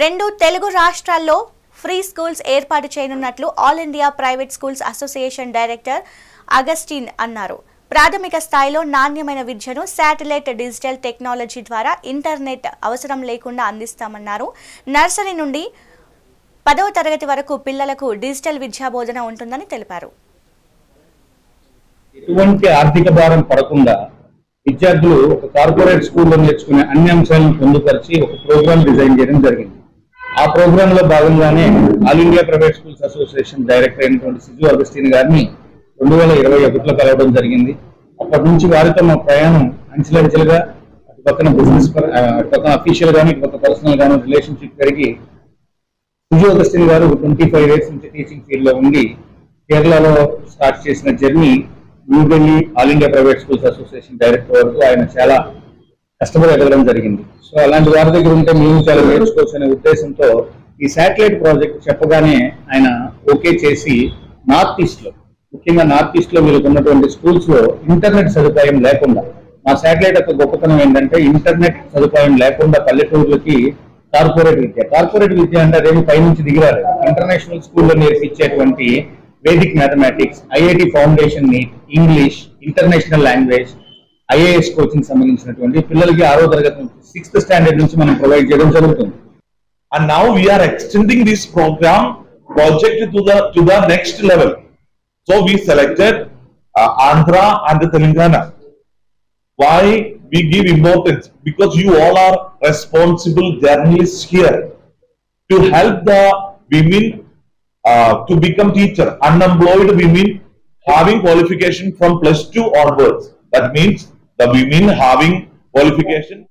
రెండు తెలుగు రాష్ట్రాల్లో free schools ఏర్పాటు చేయనున్నట్లు all India private schools association director Augustine అన్నారు. ప్రాథమిక స్థాయిలో నాణ్యమైన విద్యను శాటిలైట్ డిజిటల్ టెక్నాలజీ ద్వారా ఇంటర్నెట్ అవసరం లేకుండా అందిస్తామన్నారు. నర్సరీ నుండి పదవ తరగతి వరకు పిల్లలకు డిజిటల్ విద్యా బోధన ఉంటుందని తెలిపారు. ఎటువంటి ఆర్థిక భారం పడకుండా విద్యార్థులు ఒక కార్పొరేట్ స్కూల్లో నేర్చుకునే అన్ని అంశాలను పొందుపరిచి ఒక ప్రోగ్రామ్ డిజైన్ చేయడం జరిగింది. ఆ ప్రోగ్రామ్లో భాగంగానే all India private schools association director అయినటువంటి సిజు అగస్టిన్ గారిని రెండు వేల ఇరవై ఒకటిలో కలవడం జరిగింది. అప్పటి నుంచి వారితో మా ప్రయాణం అంచెలంచెలుగా అటు పక్కన బిజినెస్ అటు పక్కన అఫీషియల్ గానీ ఇటు పక్క పర్సనల్ గానీ రిలేషన్షిప్ పెరిగి సిజు అగస్టిన్ గారు ట్వంటీ ఫైవ్ ఇయర్స్ నుంచి టీచింగ్ ఫీల్డ్లో ఉండి కేరళలో స్టార్ట్ చేసిన journey New Delhi all India private schools association director వరకు ఆయన చాలా కష్టపడి ఎదగడం జరిగింది. సో అలాంటి వారి దగ్గర ఉంటే మేము చాలా నేర్చుకోవచ్చు అనే ఉద్దేశంతో ఈ శాటిలైట్ ప్రాజెక్ట్ చెప్పగానే ఆయన ఓకే చేసి నార్త్ ఈస్ట్లో ముఖ్యంగా నార్త్ ఈస్ట్లో ఉన్నటువంటి స్కూల్స్లో ఇంటర్నెట్ సదుపాయం లేకుండా మా శాటిలైట్ యొక్క గొప్పతనం ఏంటంటే ఇంటర్నెట్ సదుపాయం లేకుండా పల్లెటూరులకి కార్పొరేట్ విద్య. కార్పొరేట్ విద్య అంటే అదేమి పైనుంచి దిగిరారు ఇంటర్నేషనల్ స్కూల్లో నేర్పించేటువంటి Vedic mathematics IIT foundation NEET English international language IAS coaching సంబంధించినటువంటి పిల్లలకి ఆరో తరగతి నుంచి సిక్స్త్ స్టాండర్డ్ నుంచి మనం ప్రొవైడ్ చేయడం జరుగుతుంది and now we are extending this program project to the to the next level so we selected uh, andhra and telangana why we give importance because you all are responsible journalists here to help the women uh, to become teacher unemployed women having qualification from plus 2 onwards that means the women having qualification